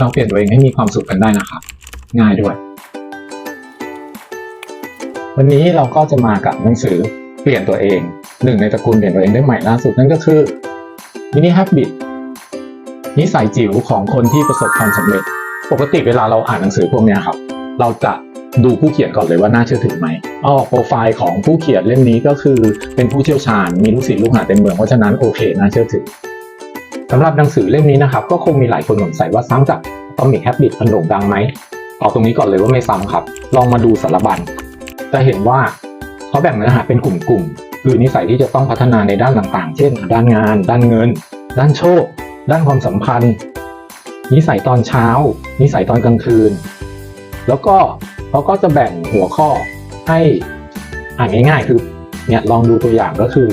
เราเปลี่ยนตัวเองให้มีความสุขกันได้นะครับ ง่ายด้วย วันนี้เราก็จะมากับหนังสือเปลี่ยนตัวเองหนึ่งในตระกูลเปลี่ยนตัวเองได้ใหม่ล่าสุดนั่นก็คือ Mini Habit นิสัยจิ๋วของคนที่ประสบความสำเร็จ ปกติเวลาเราอ่านหนังสือพวกนี้ครับ เราจะดูผู้เขียนก่อนเลยว่าน่าเชื่อถือไหมอ๋อโปรไฟล์ของผู้เขียนเล่มนี้ก็คือเป็นผู้เชี่ยวชาญมีลูกศิษย์ลูกหาเต็มเมืองเพราะฉะนั้นโอเคน่าเชื่อถือ สำหรับหนังสือเล่มนี้นะครับก็คงมีหลายคนสงสัยว่าซ้ำจาก Atomic Habit มันโด่งดังไหมตอบตรงนี้ก่อนเลยว่าไม่ซ้ำครับ ลองมาดูสารบัญจะเห็นว่าเขาแบ่งเนื้อหาเป็นกลุ่มๆคือนิสัยที่จะต้องพัฒนาในด้านต่างๆ เช่น ด้านงาน ด้านเงิน ด้านโชค ด้านความสัมพันธ์ นิสัยตอนเช้า นิสัยตอนกลางคืน แล้วก็เขาก็จะแบ่งหัวข้อให้อ่านง่าย ๆ คือเนี่ยลองดูตัวอย่างก็คือ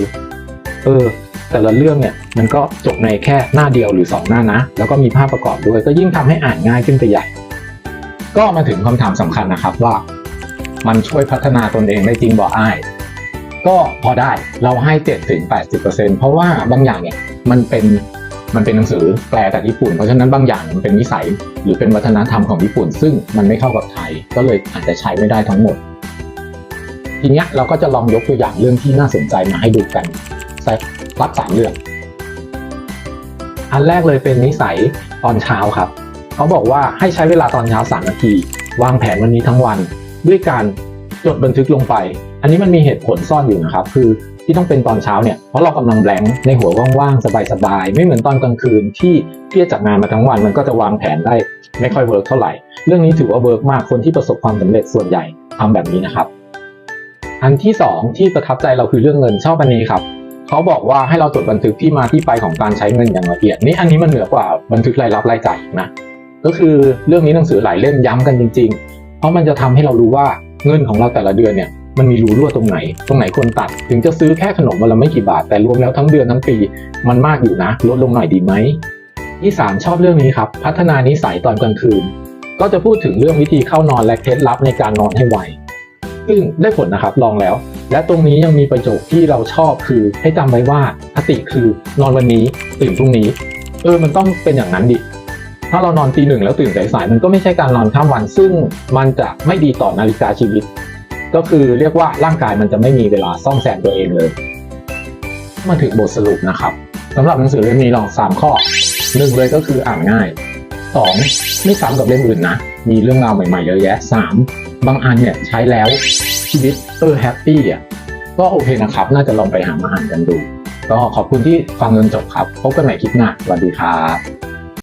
เออ แต่ละเรื่องเนี่ยมันก็จบในแค่หน้าเดียวหรือสองหน้านะ แล้วก็มีภาพประกอบด้วย ก็ยิ่งทำให้อ่านง่ายขึ้นไปใหญ่ ก็มาถึงคำถามสำคัญนะครับว่า มันช่วยพัฒนาตนเองได้จริงบ่อ้ายก็พอได้เราให้7ถึง80%เพราะว่าบางอย่างเนี่ยมันเป็นมันเป็นหนังสือแปลจากญี่ปุ่น เพราะฉะนั้นบางอย่างมันเป็นนิสัย หรือเป็นวัฒนธรรมของญี่ปุ่น ซึ่งมันไม่เข้ากับไทย ก็เลยอาจจะใช้ไม่ได้ทั้งหมด ทีนี้เราก็จะลองยกตัวอย่างเรื่องที่น่าสนใจมาให้ดูกันสัก รับสามเรื่อง อันแรกเลยเป็นนิสัยตอนเช้าครับ เขาบอกว่าให้ใช้เวลาตอนเช้าสามนาที วางแผนวันนี้ทั้งวัน ด้วยการจดบันทึกลงไป อันนี้มันมีเหตุผลซ่อนอยู่นะครับ คือที่ต้องเป็นตอนเช้าเนี่ยเพราะเรากำลังแบงค์ในหัวว่างๆ สบายๆ ไม่เหมือนตอนกลางคืนที่เครียดจากงานมาทั้งวันมันก็จะวางแผนได้ไม่ค่อยเวิร์กเท่าไหร่ เรื่องนี้ถือว่าเวิร์กมากคนที่ประสบความสำเร็จส่วนใหญ่ทำแบบนี้นะครับ อันที่สองที่ประทับใจเราคือเรื่องเงินชอบอันนี้ครับ เขาบอกว่าให้เราจดบันทึกที่มาที่ไปของการใช้เงินอย่างละเอียดนี่อันนี้มันเหนือกว่าบันทึกรายรับรายจ่ายนะก็คือเรื่องนี้หนังสือหลายเล่มย้ำกันจริง ๆ เพราะมันจะทำให้เรารู้ว่าเงินของเราแต่ละเดือนเนี่ยมันมีรูรั่วตรงไหน ตรงไหนควรตัด ถึงจะซื้อแค่ขนมวันละไม่กี่บาท แต่รวมแล้วทั้งเดือนทั้งปี มันมากอยู่นะ ลดลงหน่อยดีไหมที่สามชอบเรื่องนี้ครับ พัฒนานิสัยตอนกลางคืน ก็จะพูดถึงเรื่องวิธีเข้านอนและเคล็ดลับในการนอนให้ไวซึ่งได้ผลนะครับลองแล้ว และตรงนี้ยังมีประโยคที่เราชอบคือให้จำไว้ว่าคติคือนอนวันนี้ตื่นพรุ่งนี้ เออมันต้องเป็นอย่างนั้นดิถ้าเรานอนตีหนึ่งแล้วตื่นสายๆมันก็ไม่ใช่การนอนข้ามวัน ซึ่งมันจะไม่ดีต่อนาฬิกาชีวิต ก็คือเรียกว่าร่างกายมันจะไม่มีเวลาซ่อมแซมตัวเองเลย มาถึงบทสรุปนะครับสำหรับหนังสือเล่มนี้ลองสามข้อหนึ่งเลยก็คืออ่านง่ายสองไม่ซ้ำกับเล่มอื่นนะ มีเรื่องราวใหม่ๆเยอะแยะสาม บางอันเนี่ยใช้แล้วชีวิตเออแฮปปี้อะก็โอเคนะครับ น่าจะลองไปหามาอ่านกันดู ก็ขอบคุณที่ฟังจนจบครับ พบกันใหม่คลิปหน้าสวัสดีครับ